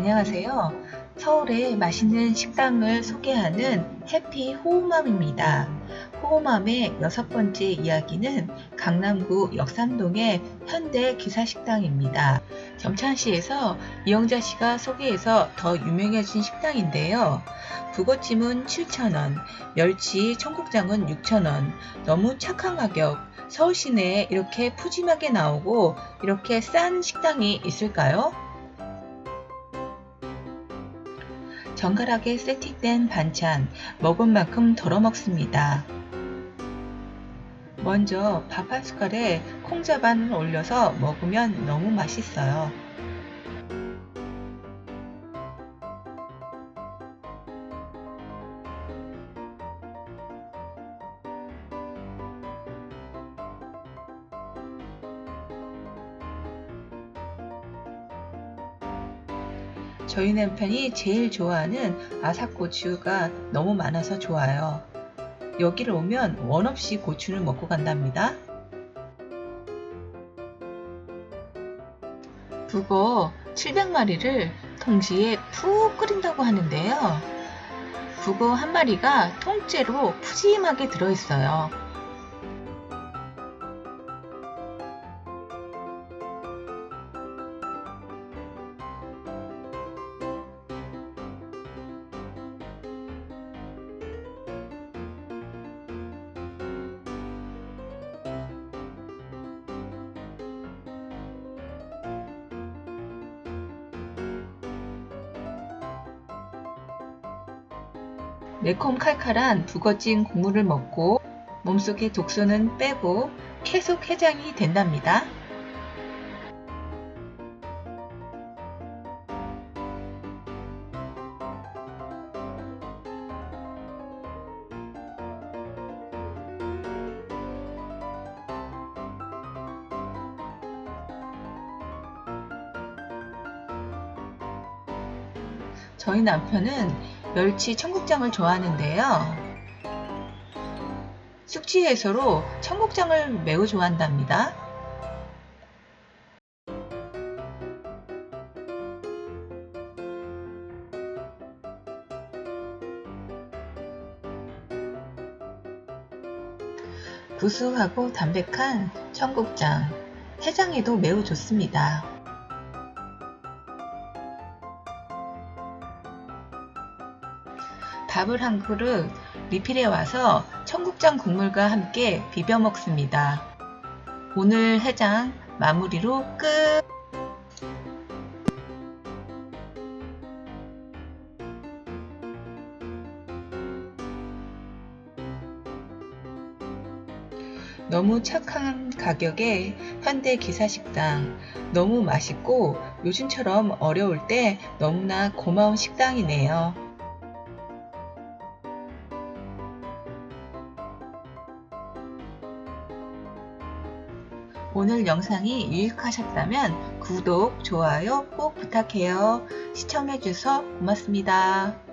안녕하세요. 서울의 맛있는 식당을 소개하는 해피 호우맘입니다. 호우맘의 여섯 번째 이야기는 강남구 역삼동의 현대 기사식당입니다. 점찬시에서 이영자 씨가 소개해서 더 유명해진 식당인데요. 북어찜은 7,000원, 멸치 청국장은 6,000원. 너무 착한 가격. 서울 시내에 이렇게 푸짐하게 나오고 이렇게 싼 식당이 있을까요? 정갈하게 세팅된 반찬, 먹은 만큼 덜어 먹습니다. 먼저 밥 한 숟갈에 콩자반을 올려서 먹으면 너무 맛있어요. 저희 남편이 제일 좋아하는 아삭고추가 너무 많아서 좋아요. 여기를 오면 원 없이 고추를 먹고 간답니다. 북어 700마리를 동시에 푹 끓인다고 하는데요. 북어 한 마리가 통째로 푸짐하게 들어있어요. 매콤 칼칼한 북어찜 국물을 먹고 몸속의 독소는 빼고 계속 해장이 된답니다. 저희 남편은 멸치 청국장을 좋아하는데요. 숙취 해소로 청국장을 매우 좋아한답니다. 구수하고 담백한 청국장, 해장에도 매우 좋습니다. 밥을 한 그릇 리필해 와서 청국장 국물과 함께 비벼 먹습니다. 오늘 해장 마무리로 끝! 너무 착한 가격에 현대 기사식당 너무 맛있고 요즘처럼 어려울 때 너무나 고마운 식당이네요. 오늘 영상이 유익하셨다면 구독, 좋아요 꼭 부탁해요. 시청해주셔서 고맙습니다.